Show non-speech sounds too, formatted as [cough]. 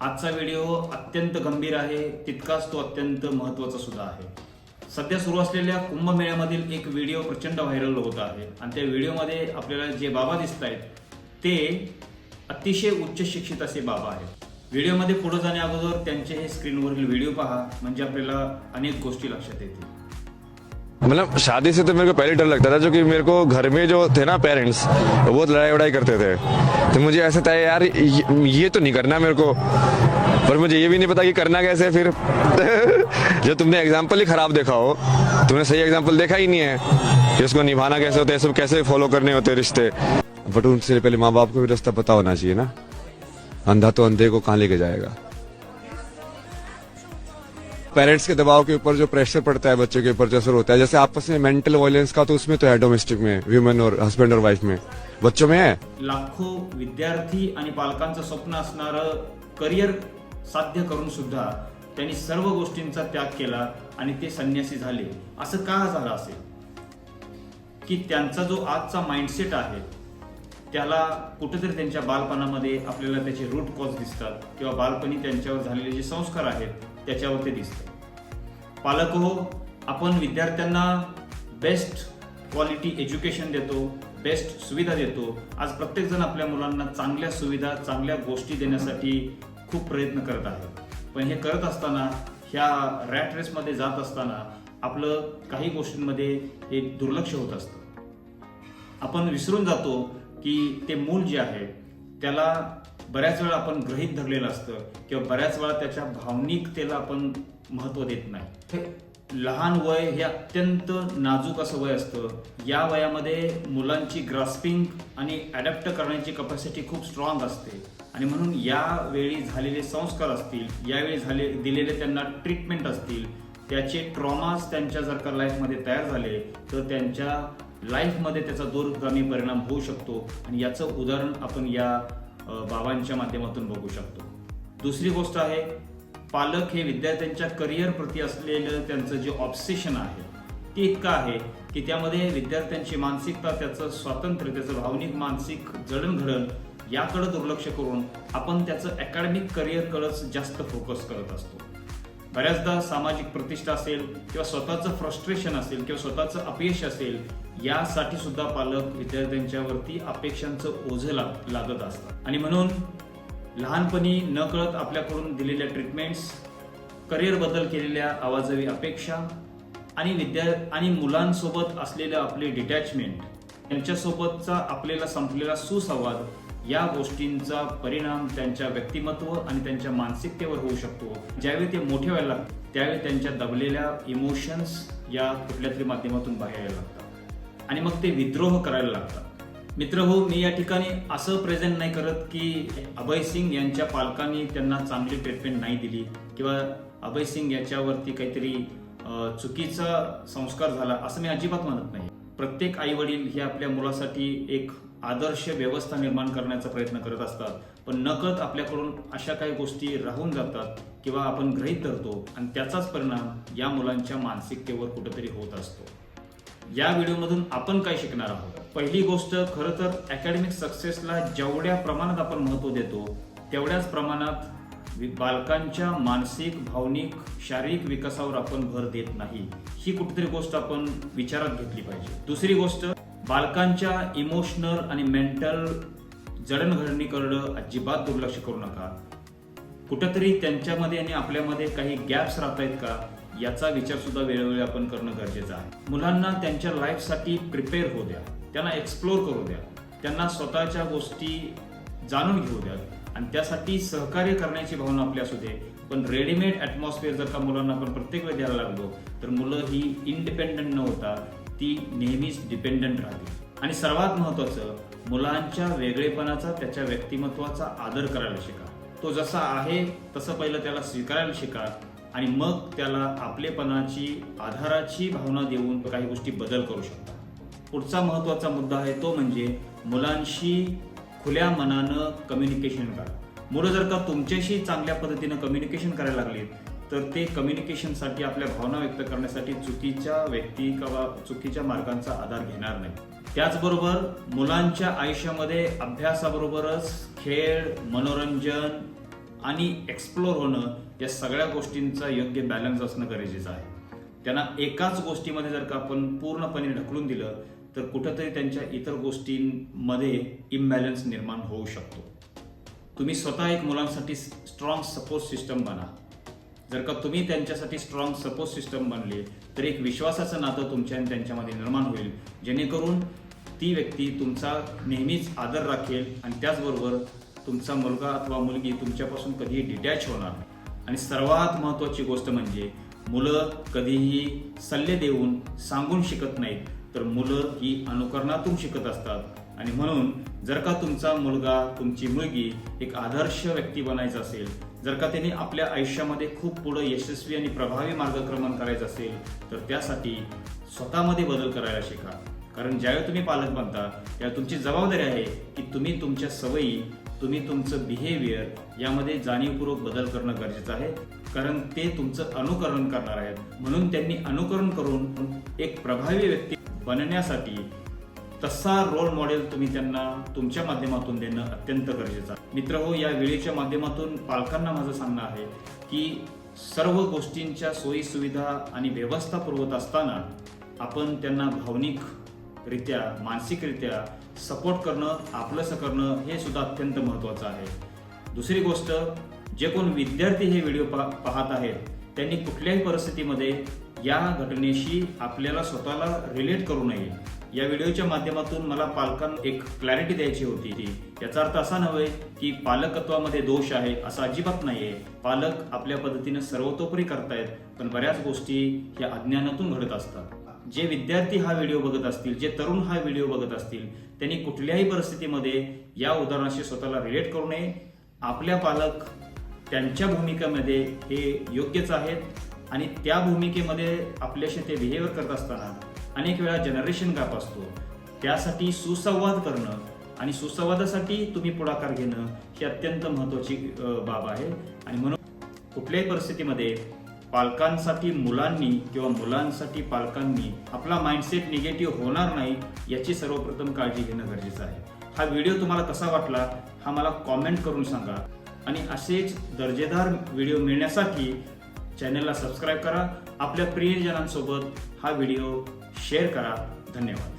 आजचा व्हिडिओ अत्यंत गंभीर आहे. तितकाच तो अत्यंत महत्त्वाचा सुद्धा आहे. सध्या सुरू असलेल्या कुंभमेळ्यामधील एक व्हिडिओ प्रचंड व्हायरल होत आहे. आणि त्या व्हिडिओमध्ये आपल्याला जे बाबा दिसत आहेत ते अतिशय उच्च शिक्षित असे बाबा आहेत. व्हिडिओमध्ये पुढे जाण्या अगोदर त्यांचे हे स्क्रीनवरील व्हिडिओ पहा. म्हणजे आपल्याला अनेक गोष्टी लक्षात येतील. मतलब शादी से तो मेरे को पहले डर लगता था जो कि मेरे को घर में जो थे ना पेरेंट्स वो लड़ाई वड़ाई करते थे। तो मुझे ऐसा था यार ये, ये तो नहीं करना मेरे को। पर मुझे ये भी नहीं पता कि करना कैसे है फिर। [laughs] जो तुमने एग्ज़ाम्पल ही खराब देखा हो तुमने सही एग्ज़ाम्पल देखा ही नहीं है कि उसको निभाना कैसे होता है सब कैसे फॉलो करने होते रिश्ते। बट उनसे पहले माँ बाप को भी रास्ता पता होना चाहिए ना। अंधा तो अंधे को कहाँ लेके जाएगा? पेरेंट्स के दबाव के ऊपर जो प्रेशर पड़ता है बच्चों के ऊपर जो असर होता है। जैसे आपस में मेंटल वायलेंस का तो उसमें तो है डोमेस्टिक में वुमेन और हस्बैंड और वाइफ में। बच्चों में है? लाखो विद्यार्थी आणि पालकांचं स्वप्न असणारं करिअर साध्य करून सुद्धा त्यांनी सर्व गोष्टींचा त्याग केला आणि ते संन्यासी झाले. असं का झालं असेल? की त्यांचा जो आजचा माइंडसेट आहे त्याला कुठेतरी त्यांच्या बालपणामध्ये आपल्याला त्याचे रूट कॉज दिसतात किंवा बालपणी त्यांच्यावर झालेले जे संस्कार आहेत त्याच्यावर ते दिसतात पालक हो आपण विद्यार्थ्यांना बेस्ट क्वालिटी एज्युकेशन देतो बेस्ट सुविधा देतो. आज प्रत्येकजण आपल्या मुलांना चांगल्या सुविधा चांगल्या गोष्टी देण्यासाठी खूप प्रयत्न करत आहे. पण हे करत असताना ह्या रॅट रेसमध्ये जात असताना आपलं काही गोष्टींमध्ये हे दुर्लक्ष होत असतं. आपण विसरून जातो की ते मूल जे आहे त्याला बऱ्याच वेळा आपण गृहीत धरलेलं असतं किंवा बऱ्याच वेळा त्याच्या भावनिकतेला आपण महत्त्व देत नाही. लहान वय हे अत्यंत नाजूक असं वय असतं. या वयामध्ये मुलांची ग्रास्पिंग आणि अडॅप्ट करण्याची कपॅसिटी खूप स्ट्रॉंग असते. आणि म्हणून यावेळी झालेले संस्कार असतील यावेळी झाले दिलेले त्यांना ट्रीटमेंट असतील त्याचे ट्रॉमास त्यांच्या जर का लाईफमध्ये तयार झाले तर त्यांच्या लाईफमध्ये त्याचा दूरगामी परिणाम होऊ शकतो. आणि याचं उदाहरण आपण या बाबांच्या माध्यमातून बघू शकतो. दुसरी गोष्ट आहे पालक हे विद्यार्थ्यांच्या करिअर प्रती असलेलं त्यांचं जे ऑब्सेशन आहे ते इतकं आहे की त्यामध्ये विद्यार्थ्यांची मानसिकता त्याचं स्वातंत्र्य त्याचं भावनिक मानसिक जडणघडण याकडं दुर्लक्ष करून आपण त्याचं अकॅडमिक करिअरकडंच जास्त फोकस करत असतो. बऱ्याचदा सामाजिक प्रतिष्ठा असेल किंवा स्वतःचं फ्रस्ट्रेशन असेल किंवा स्वतःचं अपयश असेल यासाठी सुद्धा पालक विद्यार्थ्यांच्यावरती अपेक्षांचं ओझं लाग लागत असतात. आणि म्हणून लहानपणी न कळत आपल्याकडून दिलेल्या ट्रीटमेंट्स करिअर बदल केलेल्या आवाजवी अपेक्षा आणि विद्या आणि मुलांसोबत असलेलं आपले डिटॅचमेंट यांच्यासोबतचा आपल्याला संपलेला सुसंवाद या गोष्टींचा परिणाम त्यांच्या व्यक्तिमत्व आणि त्यांच्या मानसिकतेवर होऊ शकतो. ज्यावेळी ते मोठे व्हायला लागतात त्यावेळी त्यांच्या दबलेल्या इमोशन्स या कुठल्या तरी माध्यमातून बाहेर यायला लागतात. आणि मग ते विद्रोह करायला लागतात. मित्र हो मी या ठिकाणी असं प्रेझेंट नाही करत की अभय सिंग यांच्या पालकांनी त्यांना चांगली ट्रीटमेंट नाही दिली किंवा अभय सिंग याच्यावरती काहीतरी चुकीचा संस्कार झाला असं मी अजिबात म्हणत नाही. प्रत्येक आई वडील हे आपल्या मुलासाठी एक आदर्श व्यवस्था निर्माण करण्याचा प्रयत्न करत असतात. पण नकळत आपल्याकडून अशा काही गोष्टी राहून जातात किंवा आपण गृहीत धरतो आणि त्याचाच परिणाम या मुलांच्या मानसिकतेवर कुठेतरी होत असतो. या व्हिडिओमधून आपण काय शिकणार आहोत? पहिली गोष्ट खरं तर अकॅडमिक सक्सेसला जेवढ्या प्रमाणात आपण महत्त्व देतो तेवढ्याच प्रमाणात बालकांच्या मानसिक भावनिक शारीरिक विकासावर आपण भर देत नाही. ही कुठेतरी गोष्ट आपण विचारात घेतली पाहिजे. दुसरी गोष्ट बालकांच्या इमोशनल आणि मेंटल जडणघडणीकडं अजिबात दुर्लक्ष करू नका. कुठंतरी त्यांच्यामध्ये आणि आपल्यामध्ये काही गॅप्स राहत आहेत का? याचा विचार सुद्धा वेळोवेळी आपण करणं गरजेचं आहे. मुलांना त्यांच्या लाईफसाठी प्रिपेअर होऊ द्या. त्यांना एक्सप्लोर करू द्या. त्यांना स्वतःच्या गोष्टी जाणून घेऊ द्या. आणि त्यासाठी सहकार्य करण्याची भावना आपली असू दे. पण रेडीमेड ॲटमॉस्फिअर जर का मुलांना आपण प्रत्येक वेळ द्यायला लागलो तर मुलं ही इंडिपेंडंट न होता ती नेहमीच डिपेंडंट राहतील. आणि सर्वात महत्त्वाचं मुलांच्या वेगळेपणाचा त्याच्या व्यक्तिमत्वाचा आदर करायला शिका. तो जसा आहे तसं पहिलं त्याला स्वीकारायला शिका. आणि मग त्याला आपलेपणाची आधाराची भावना देऊन काही गोष्टी बदल करू शकता. पुढचा महत्त्वाचा मुद्दा आहे तो म्हणजे मुलांशी खुल्या मनानं कम्युनिकेशन करा. मुलं जर का तुमच्याशी चांगल्या पद्धतीनं कम्युनिकेशन करायला लागले तर ते कम्युनिकेशनसाठी आपल्या भावना व्यक्त करण्यासाठी चुकीच्या व्यक्ती किंवा चुकीच्या मार्गांचा आधार घेणार नाही त्याचबरोबर मुलांच्या आयुष्यामध्ये अभ्यासाबरोबरच खेळ मनोरंजन आणि एक्सप्लोर होणं या सगळ्या गोष्टींचा योग्य बॅलन्स असणं गरजेचं आहे. त्यांना एकाच गोष्टीमध्ये जर का आपण पूर्णपणे ढकलून दिलं तर कुठंतरी त्यांच्या इतर गोष्टींमध्ये इम्बॅलन्स निर्माण होऊ शकतो. तुम्ही स्वतः एक मुलांसाठी स्ट्रॉंग सपोर्ट सिस्टम बना. जर का तुम्ही त्यांच्यासाठी स्ट्रॉंग सपोर्ट सिस्टम बनले तर एक विश्वासाचं नातं तुमच्या आणि त्यांच्यामध्ये निर्माण होईल. जेणेकरून ती व्यक्ती तुमचा नेहमीच आदर राखेल आणि त्याचबरोबर तुमचा मुलगा अथवा मुलगी तुमच्यापासून कधीही डिटॅच होणार नाही. आणि सर्वात महत्त्वाची गोष्ट म्हणजे मुलं कधीही सल्ले देऊन सांगून शिकत नाहीत तर मुलं ही अनुकरणातून शिकत असतात. आणि म्हणून जर का तुमचा मुलगा तुमची मुलगी एक आदर्श व्यक्ती बनायचा असेल जर का त्यांनी आपल्या आयुष्यामध्ये खूप पुढं यशस्वी आणि प्रभावी मार्गक्रमण करायचं असेल तर त्यासाठी स्वतःमध्ये बदल करायला शिका. कारण ज्यावेळी तुम्ही पालक बनता त्यावेळी तुमची जबाबदारी आहे की तुम्ही तुमच्या सवयी तुम्ही तुमचं बिहेवियर यामध्ये जाणीवपूर्वक बदल करणं गरजेचं आहे. कारण ते तुमचं अनुकरण करणार आहेत. म्हणून त्यांनी अनुकरण करून एक प्रभावी व्यक्ती बनण्यासाठी तसा रोल मॉडेल तुम्ही त्यांना तुमच्या माध्यमातून देणं अत्यंत गरजेचं आहे. मित्र हो या वेळेच्या माध्यमातून पालकांना माझं सांगणं आहे की सर्व गोष्टींच्या सोयी सुविधा आणि व्यवस्था पुरवत असताना आपण त्यांना भावनिकरित्या मानसिकरित्या सपोर्ट करणं आपलंसं करणं हे सुद्धा अत्यंत महत्त्वाचं आहे. दुसरी गोष्ट जे कोण विद्यार्थी हे व्हिडिओ पा- पाहत आहेत त्यांनी कुठल्याही परिस्थितीमध्ये या घटनेशी आपल्याला स्वतःला रिलेट करू नये. या व्हिडिओच्या माध्यमातून मला पालकांना एक क्लॅरिटी द्यायची होती. ती याचा अर्थ असा नव्हे की पालकत्वामध्ये दोष आहे असं अजिबात नाही आहे पालक आपल्या पद्धतीने सर्वतोपरी करतायत पण बऱ्याच गोष्टी या अज्ञानातून घडत असतात. जे विद्यार्थी हा व्हिडिओ बघत असतील जे तरुण हा व्हिडिओ बघत असतील त्यांनी कुठल्याही परिस्थितीमध्ये या उदाहरणाशी स्वतःला रिलेट करू नये. आपल्या पालक त्यांच्या भूमिकेमध्ये हे योग्यच आहेत आणि त्या भूमिकेमध्ये आपल्याशी ते बिहेवियर करत असताना अनेक वेळा जनरेशन गॅप असतो. त्यासाठी सुसंवाद करणं आणि सुसंवादासाठी तुम्ही पुढाकार घेणं ही अत्यंत महत्त्वाची बाब आहे. आणि म्हणून कुठल्याही परिस्थितीमध्ये पालकांसाठी मुलांनी किंवा मुलांसाठी पालकांनी आपला माइंडसेट निगेटिव्ह होणार नाही याची सर्वप्रथम काळजी घेणं गरजेचं आहे. हा व्हिडिओ तुम्हाला कसा वाटला हा मला कॉमेंट करून सांगा. आणि असेच दर्जेदार व्हिडिओ मिळण्यासाठी चॅनलला सबस्क्राईब करा. आपल्या प्रियजनांसोबत हा व्हिडिओ शेअर करा. धन्यवाद.